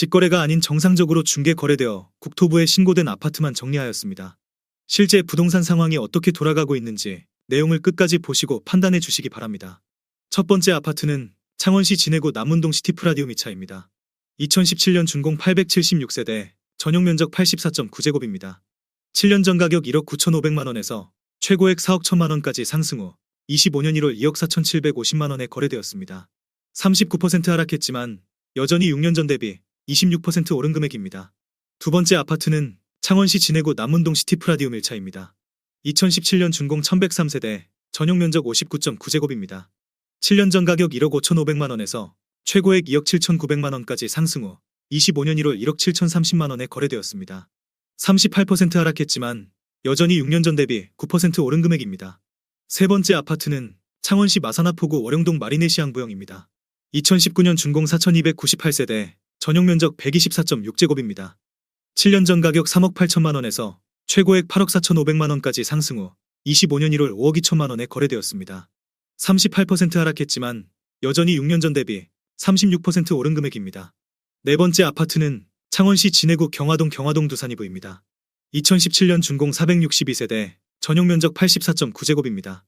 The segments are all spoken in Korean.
직거래가 아닌 정상적으로 중개 거래되어 국토부에 신고된 아파트만 정리하였습니다. 실제 부동산 상황이 어떻게 돌아가고 있는지 내용을 끝까지 보시고 판단해 주시기 바랍니다. 첫 번째 아파트는 창원시 진해구 남문동 시티프라디움 2차입니다. 2017년 준공 876세대, 전용 면적 84.9제곱입니다. 7년 전 가격 1억 9,500만원에서 최고액 4억 1천만원까지 상승 후 25년 1월 2억 4,750만원에 거래되었습니다. 39% 하락했지만 여전히 6년 전 대비 26% 오른 금액입니다. 두 번째 아파트는 창원시 진해구 남문동 시티프라디움 1차입니다. 2017년 준공 1103세대, 전용 면적 59.9제곱입니다. 7년 전 가격 1억 5,500만원에서 최고액 2억 7,900만원까지 상승 후 25년 1월 1억 7,030만원에 거래되었습니다. 38% 하락했지만 여전히 6년 전 대비 9% 오른 금액입니다. 세 번째 아파트는 창원시 마산하포구 월영동 마리네시앙부영입니다. 2019년 준공 4,298세대, 전용 면적 124.6제곱입니다. 7년 전 가격 3억 8천만 원에서 최고액 8억 4,500만 원까지 상승 후 25년 1월 5억 2천만 원에 거래되었습니다. 38% 하락했지만 여전히 6년 전 대비 36% 오른 금액입니다. 네 번째 아파트는 창원시 진해구 경화동 경화동 두산이부입니다. 2017년 준공 462세대, 전용 면적 84.9제곱입니다.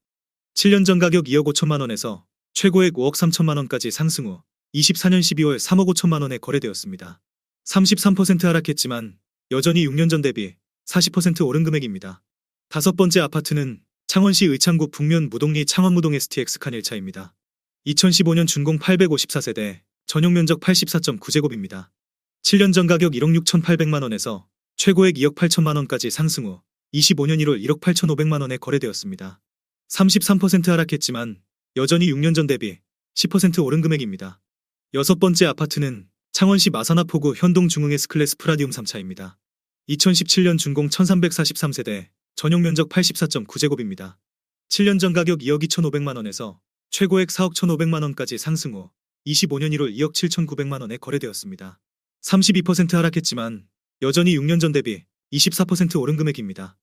7년 전 가격 2억 5천만 원에서 최고액 5억 3천만 원까지 상승 후 24년 12월 3억 5천만 원에 거래되었습니다. 33% 하락했지만 여전히 6년 전 대비 40% 오른 금액입니다. 다섯 번째 아파트는 창원시 의창구 북면 무동리 창원무동 STX칸 1차입니다. 2015년 준공 854세대, 전용 면적 84.9제곱입니다. 7년 전 가격 1억 6,800만 원에서 최고액 2억 8천만 원까지 상승 후 25년 1월 1억 8,500만 원에 거래되었습니다. 33% 하락했지만 여전히 6년 전 대비 10% 오른 금액입니다. 여섯 번째 아파트는 창원시 마산하포구 현동중흥 S클래스 프라디움 3차입니다. 2017년 준공 1343세대, 전용 면적 84.9제곱입니다. 7년 전 가격 2억 2,500만 원에서 최고액 4억 1,500만 원까지 상승 후 25년 1월 2억 7,900만 원에 거래되었습니다. 32% 하락했지만 여전히 6년 전 대비 24% 오른 금액입니다.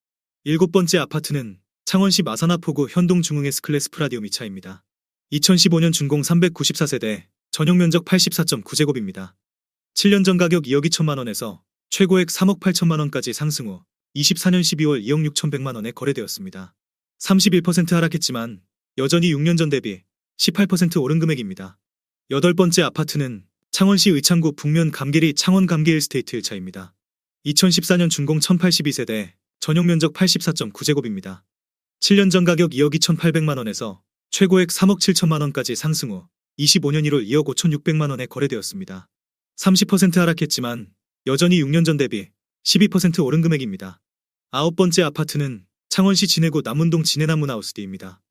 일곱 번째 아파트는 창원시 마산하포구 현동중흥 S클래스 프라디움 2차입니다. 2015년 준공 394세대, 전용 면적 84.9제곱입니다. 7년 전 가격 2억 2천만 원에서 최고액 3억 8천만 원까지 상승 후 24년 12월 2억 6천100만 원에 거래되었습니다. 31% 하락했지만 여전히 6년 전 대비 18% 오른 금액입니다. 여덟 번째 아파트는 창원시 의창구 북면 감계리 창원 감계 1스테이트 1차입니다. 2014년 준공 1082세대, 전용 면적 84.9제곱입니다. 7년 전 가격 2억 2,800만 원에서 최고액 3억 7천만 원까지 상승 후 25년 1월 2억 5,600만 원에 거래되었습니다. 30% 하락했지만 여전히 6년 전 대비 12% 오른 금액입니다. 아홉 번째 아파트는 창원시 진해구 남문동 진해나무나우스디입니다.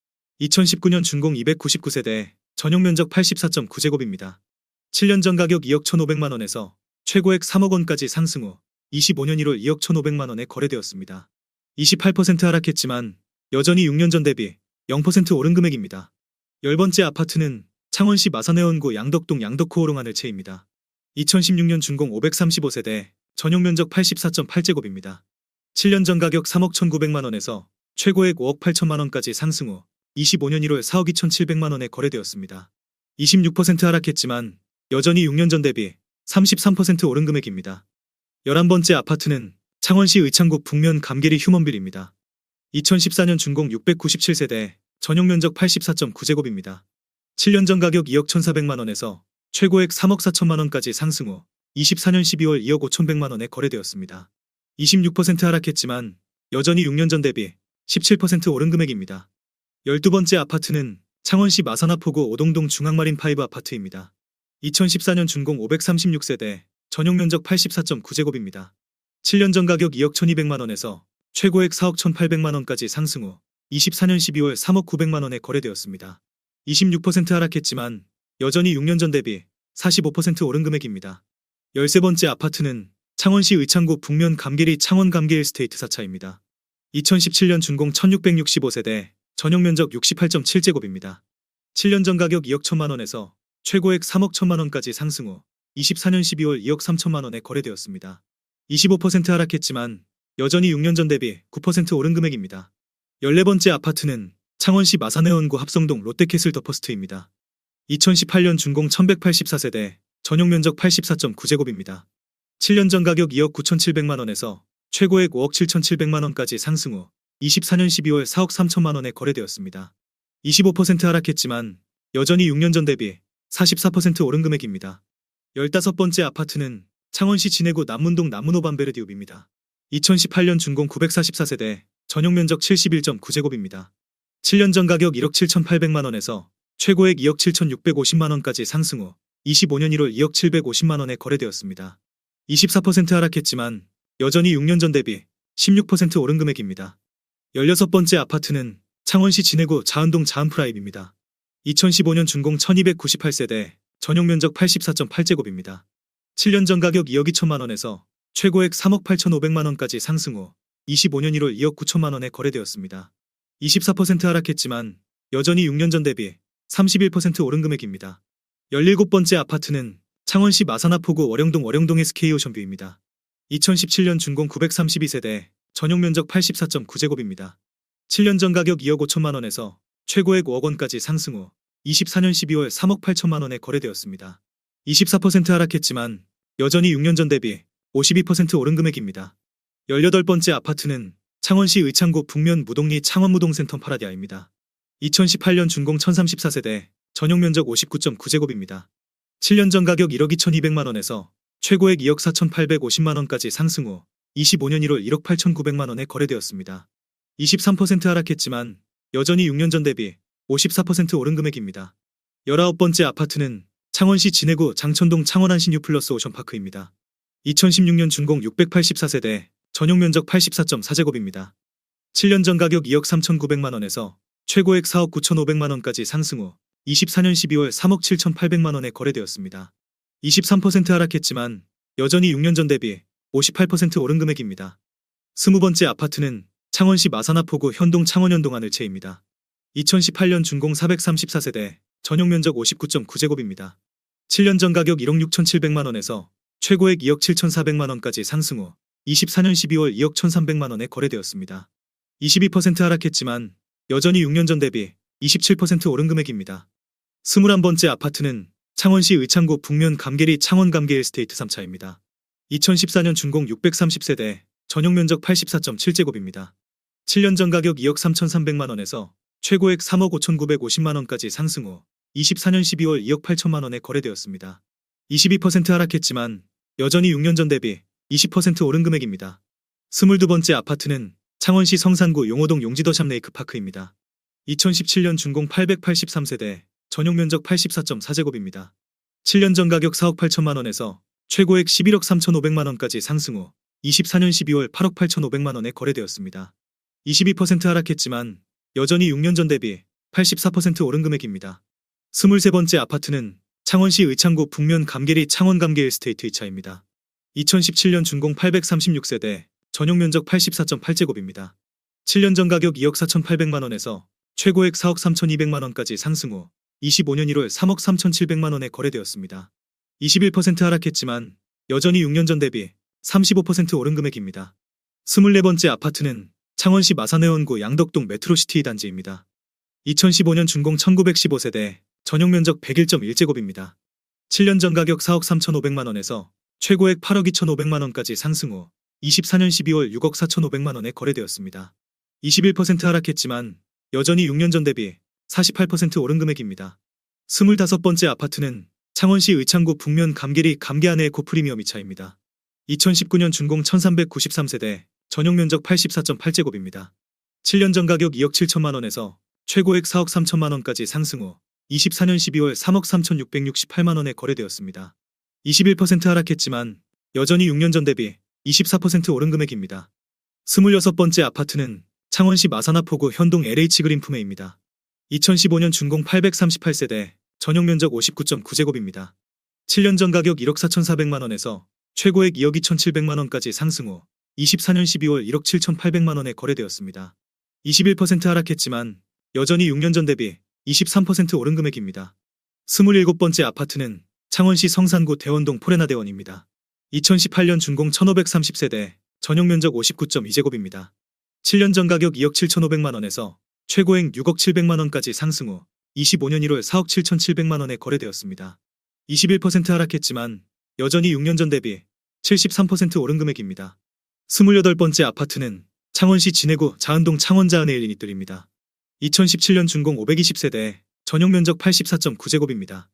2019년 준공 299세대, 전용 면적 84.9제곱입니다. 7년 전 가격 2억 1,500만 원에서 최고액 3억 원까지 상승 후 25년 1월 2억 1,500만 원에 거래되었습니다. 28% 하락했지만 여전히 6년 전 대비 0% 오른 금액입니다. 열 번째 아파트는 창원시 마산해원구 양덕동 양덕코오롱 하늘채입니다. 2016년 준공 535세대, 전용 면적 84.8제곱입니다. 7년 전 가격 3억 1,900만 원에서 최고액 5억 8천만 원까지 상승 후 25년 1월 4억 2,700만 원에 거래되었습니다. 26% 하락했지만 여전히 6년 전 대비 33% 오른 금액입니다. 11번째 아파트는 창원시 의창구 북면 감계리 휴먼빌입니다. 2014년 준공 697세대, 전용 면적 84.9제곱입니다. 7년 전 가격 2억 1,400만 원에서 최고액 3억 4천만 원까지 상승 후 24년 12월 2억 5,100만 원에 거래되었습니다. 26% 하락했지만 여전히 6년 전 대비 17% 오른 금액입니다. 12번째 아파트는 창원시 마산하포구 오동동 중앙마린 파이브 아파트입니다. 2014년 준공 536세대, 전용 면적 84.9제곱입니다. 7년 전 가격 2억 1200만 원에서 최고액 4억 1800만 원까지 상승 후 24년 12월 3억 900만 원에 거래되었습니다. 26% 하락했지만 여전히 6년 전 대비 45% 오른 금액입니다. 13번째 아파트는 창원시 의창구 북면 감계리 창원 감계 1스테이트 4차입니다. 2017년 준공 1665세대, 전용 면적 68.7제곱입니다. 7년 전 가격 2억 1천만 원에서 최고액 3억 1천만 원까지 상승 후 24년 12월 2억 3천만 원에 거래되었습니다. 25% 하락했지만 여전히 6년 전 대비 9% 오른 금액입니다. 14번째 아파트는 창원시 마산해원구 합성동 롯데캐슬 더퍼스트입니다. 2018년 준공 1184세대, 전용 면적 84.9제곱입니다. 7년 전 가격 2억 9,700만 원에서 최고액 5억 7,700만 원까지 상승 후 24년 12월 4억 3천만 원에 거래되었습니다. 25% 하락했지만 여전히 6년 전 대비 44% 오른 금액입니다. 15번째 아파트는 창원시 진해구 남문동 남문호 반베르디웁입니다. 2018년 준공 944세대, 전용 면적 71.9제곱입니다. 7년 전 가격 1억 7,800만 원에서 최고액 2억 7,650만 원까지 상승 후 25년 1월 2억 750만 원에 거래되었습니다. 24% 하락했지만 여전히 6년 전 대비 16% 오른 금액입니다. 16번째 아파트는 창원시 진해구 자은동 자은프라임입니다. 2015년 준공 1298세대, 전용 면적 84.8제곱입니다. 7년 전 가격 2억 2천만 원에서 최고액 3억 8,500만 원까지 상승 후 25년 1월 2억 9천만 원에 거래되었습니다. 24% 하락했지만 여전히 6년 전 대비 31% 오른 금액입니다. 17번째 아파트는 창원시 마산하포구 월영동 월영동 SK 오션뷰입니다. 2017년 준공 932세대, 전용 면적 84.9제곱입니다. 7년 전 가격 2억 5천만 원에서 최고액 5억 원까지 상승 후 24년 12월 3억 8천만 원에 거래되었습니다. 24% 하락했지만 여전히 6년 전 대비 52% 오른 금액입니다. 18번째 아파트는 창원시 의창구 북면 무동리 창원무동센터 파라디아입니다. 2018년 준공 1034세대, 전용 면적 59.9제곱입니다. 7년 전 가격 1억 2,200만 원에서 최고액 2억 4,850만 원까지 상승 후 25년 1월 1억 8,900만 원에 거래되었습니다. 23% 하락했지만 여전히 6년 전 대비 54% 오른 금액입니다. 19번째 아파트는 창원시 진해구 장천동 창원한신 유 플러스 오션파크입니다. 2016년 준공 684세대, 전용 면적 84.4제곱입니다. 7년 전 가격 2억 3,900만 원에서 최고액 4억 9,500만 원까지 상승 후 24년 12월 3억 7,800만 원에 거래되었습니다. 23% 하락했지만 여전히 6년 전 대비 58% 오른 금액입니다. 20번째 아파트는 창원시 마산하포구 현동 창원현동 하늘채입니다. 2018년 준공 434세대, 전용 면적 59.9제곱입니다. 7년 전 가격 1억 6,700만 원에서 최고액 2억 7,400만 원까지 상승 후 24년 12월 2억 1,300만 원에 거래되었습니다. 22% 하락했지만 여전히 6년 전 대비 27% 오른 금액입니다. 21번째 아파트는 창원시 의창구 북면 감계리 창원 감계 일스테이트 3차입니다. 2014년 준공 630세대, 전용 면적 84.7제곱입니다. 7년 전 가격 2억 3,300만 원에서 최고액 3억 5,950만 원까지 상승 후 24년 12월 2억 8천만 원에 거래되었습니다. 22% 하락했지만 여전히 6년 전 대비 20% 오른 금액입니다. 22번째 아파트는 창원시 성산구 용호동 용지더 샵 레이크파크입니다. 2017년 준공 883세대, 전용 면적 84.4제곱입니다. 7년 전 가격 4억 8천만 원에서 최고액 11억 3,500만 원까지 상승 후 24년 12월 8억 8,500만 원에 거래되었습니다. 22% 하락했지만 여전히 6년 전 대비 84% 오른 금액입니다. 23번째 아파트는 창원시 의창구 북면 감계리 창원 감계 일스테이트 2차입니다. 2017년 준공 836세대, 전용 면적 84.8제곱입니다. 7년 전 가격 2억 4,800만 원에서 최고액 4억 3,200만 원까지 상승 후 25년 1월 3억 3,700만 원에 거래되었습니다. 21% 하락했지만 여전히 6년 전 대비 35% 오른 금액입니다. 24번째 아파트는 창원시 마산해원구 양덕동 메트로시티 단지입니다. 2015년 준공 1915세대, 전용 면적 101.1제곱입니다. 7년 전 가격 4억 3,500만 원에서 최고액 8억 2,500만 원까지 상승 후 24년 12월 6억 4,500만 원에 거래되었습니다. 21% 하락했지만 여전히 6년 전 대비 48% 오른 금액입니다. 25번째 아파트는 창원시 의창구 북면 감계리 감계안의 고프리미엄 2차입니다. 2019년 준공 1393세대, 전용 면적 84.8제곱입니다. 7년 전 가격 2억 7천만 원에서 최고액 4억 3천만 원까지 상승 후 24년 12월 3억 3,668만 원에 거래되었습니다. 21% 하락했지만 여전히 6년 전 대비 24% 오른 금액입니다. 26번째 아파트는 창원시 마산하포구 현동 LH 그린품회입니다. 2015년 준공 838세대, 전용 면적 59.9제곱입니다. 7년 전 가격 1억 4,400만 원에서 최고액 2억 2,700만 원까지 상승 후 24년 12월 1억 7,800만 원에 거래되었습니다. 21% 하락했지만 여전히 6년 전 대비 23% 오른 금액입니다. 27번째 아파트는 창원시 성산구 대원동 포레나대원입니다. 2018년 준공 1530세대, 전용 면적 59.2제곱입니다. 7년 전 가격 2억 7,500만 원에서 최고액 6억 700만 원까지 상승 후 25년 1월 4억 7,700만 원에 거래되었습니다. 21% 하락했지만 여전히 6년 전 대비 73% 오른 금액입니다. 28번째 아파트는 창원시 진해구 자은동 창원자은의 1리니뜰입니다. 2017년 준공 520세대, 전용 면적 84.9제곱입니다.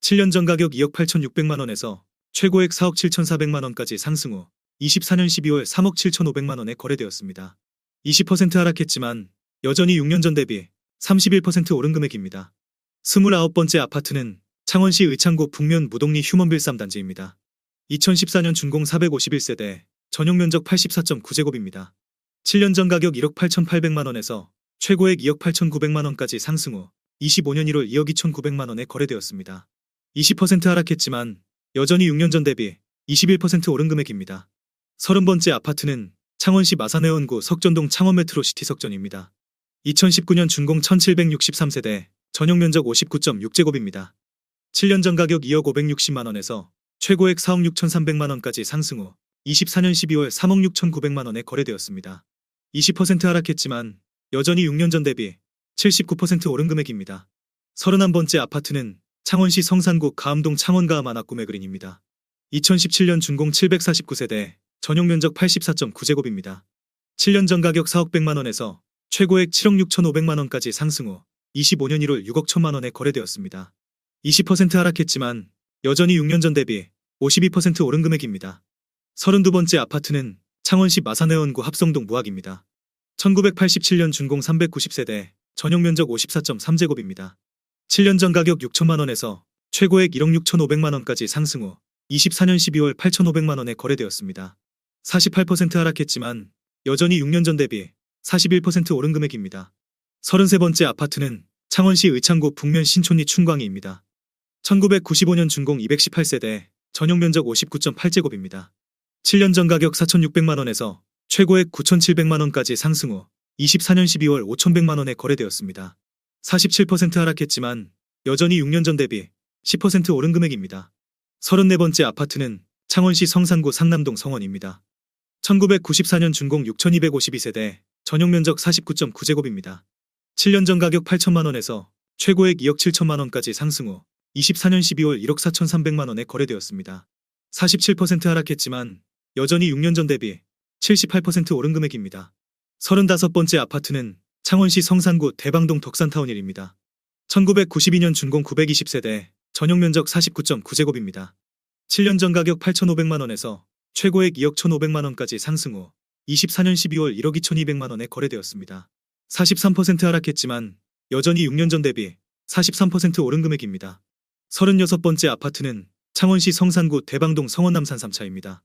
7년 전 가격 2억 8,600만 원에서 최고액 4억 7,400만 원까지 상승 후 24년 12월 3억 7,500만 원에 거래되었습니다. 20% 하락했지만 여전히 6년 전 대비 31% 오른 금액입니다. 29번째 아파트는 창원시 의창구 북면 무동리 휴먼빌 3단지입니다. 2014년 준공 451세대, 전용 면적 84.9제곱입니다. 7년 전 가격 1억 8,800만 원에서 최고액 2억 8,900만 원까지 상승 후 25년 1월 2억 2,900만 원에 거래되었습니다. 20% 하락했지만 여전히 6년 전 대비 21% 오른 금액입니다. 30번째 아파트는 창원시 마산해원구 석전동 창원메트로시티 석전입니다. 2019년 준공 1763세대, 전용 면적 59.6제곱입니다. 7년 전 가격 2억 560만원에서 최고액 4억 6,300만원까지 상승 후 24년 12월 3억 6,900만원에 거래되었습니다. 20% 하락했지만 여전히 6년 전 대비 79% 오른 금액입니다. 31번째 아파트는 창원시 성산구 가암동 창원가암 하나꿈의 그린입니다. 2017년 준공 749세대, 전용 면적 84.9제곱입니다. 7년 전 가격 4억 100만원에서 최고액 7억 6,500만원까지 상승 후 25년 1월 6억 1천만원에 거래되었습니다. 20% 하락했지만 여전히 6년 전 대비 52% 오른 금액입니다. 32번째 아파트는 창원시 마산해원구 합성동 무학입니다. 1987년 준공 390세대, 전용 면적 54.3제곱입니다. 7년 전 가격 6천만 원에서 최고액 1억 6,500만 원까지 상승 후 24년 12월 8,500만 원에 거래되었습니다. 48% 하락했지만 여전히 6년 전 대비 41% 오른 금액입니다. 33번째 아파트는 창원시 의창구 북면 신촌리 춘광이입니다. 1995년 준공 218세대, 전용 면적 59.8제곱입니다. 7년 전 가격 4,600만원에서 최고액 9,700만원까지 상승 후 24년 12월 5,100만원에 거래되었습니다. 47% 하락했지만 여전히 6년 전 대비 10% 오른 금액입니다. 34번째 아파트는 창원시 성산구 상남동 성원입니다. 1994년 준공 6,252세대, 전용 면적 49.9제곱입니다. 7년 전 가격 8천만원에서 최고액 2억 7천만원까지 상승 후 24년 12월 1억 4,300만원에 거래되었습니다. 47% 하락했지만 여전히 6년 전 대비 78% 오른 금액입니다. 35번째 아파트는 창원시 성산구 대방동 덕산타운 일입니다. 1992년 준공 920세대, 전용 면적 49.9제곱입니다. 7년 전 가격 8,500만원에서 최고액 2억 1,500만원까지 상승 후 24년 12월 1억 2,200만원에 거래되었습니다. 43% 하락했지만 여전히 6년 전 대비 43% 오른 금액입니다. 36번째 아파트는 창원시 성산구 대방동 성원남산 3차입니다.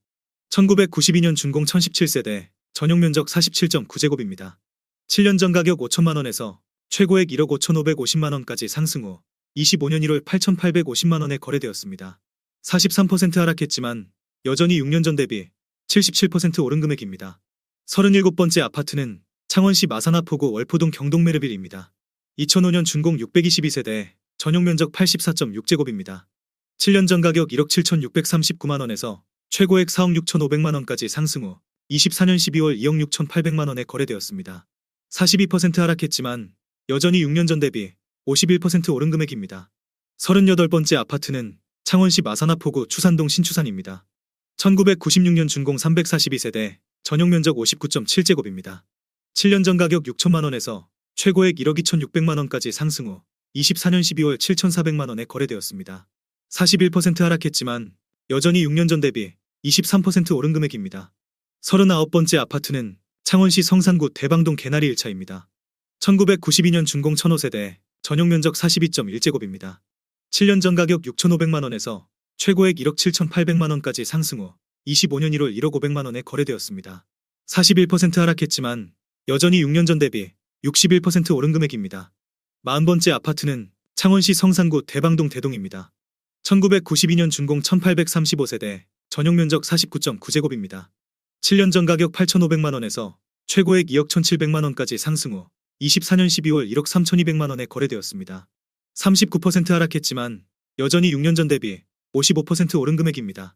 1992년 준공 1017세대, 전용 면적 47.9제곱입니다. 7년 전 가격 5천만 원에서 최고액 1억 5,550만 원까지 상승 후 25년 1월 8,850만 원에 거래되었습니다. 43% 하락했지만 여전히 6년 전 대비 77% 오른 금액입니다. 37번째 아파트는 창원시 마산하포구 월포동 경동메르빌입니다. 2005년 준공 622세대, 전용 면적 84.6제곱입니다. 7년 전 가격 1억 7,639만 원에서 최고액 4억 6,500만 원까지 상승 후 24년 12월 2억 6,800만 원에 거래되었습니다. 42% 하락했지만 여전히 6년 전 대비 51% 오른 금액입니다. 38번째 아파트는 창원시 마산하포구 추산동 신추산입니다. 1996년 준공 342세대, 전용 면적 59.7제곱입니다. 7년 전 가격 6천만원에서 최고액 1억 2,600만원까지 상승 후 24년 12월 7,400만원에 거래되었습니다. 41% 하락했지만 여전히 6년 전 대비 23% 오른 금액입니다. 39번째 아파트는 창원시 성산구 대방동 개나리 1차입니다. 1992년 준공 1005세대, 전용 면적 42.1제곱입니다. 7년 전 가격 6,500만원에서 최고액 1억 7,800만원까지 상승 후 25년 1월 1억 500만원에 거래되었습니다. 41% 하락했지만 여전히 6년 전 대비 61% 오른 금액입니다. 40번째 아파트는 창원시 성산구 대방동 대동입니다. 1992년 준공 1835세대, 전용 면적 49.9제곱입니다. 7년 전 가격 8,500만원에서 최고액 2억 1,700만원까지 상승 후 24년 12월 1억 3,200만원에 거래되었습니다. 39% 하락했지만 여전히 6년 전 대비 55% 오른 금액입니다.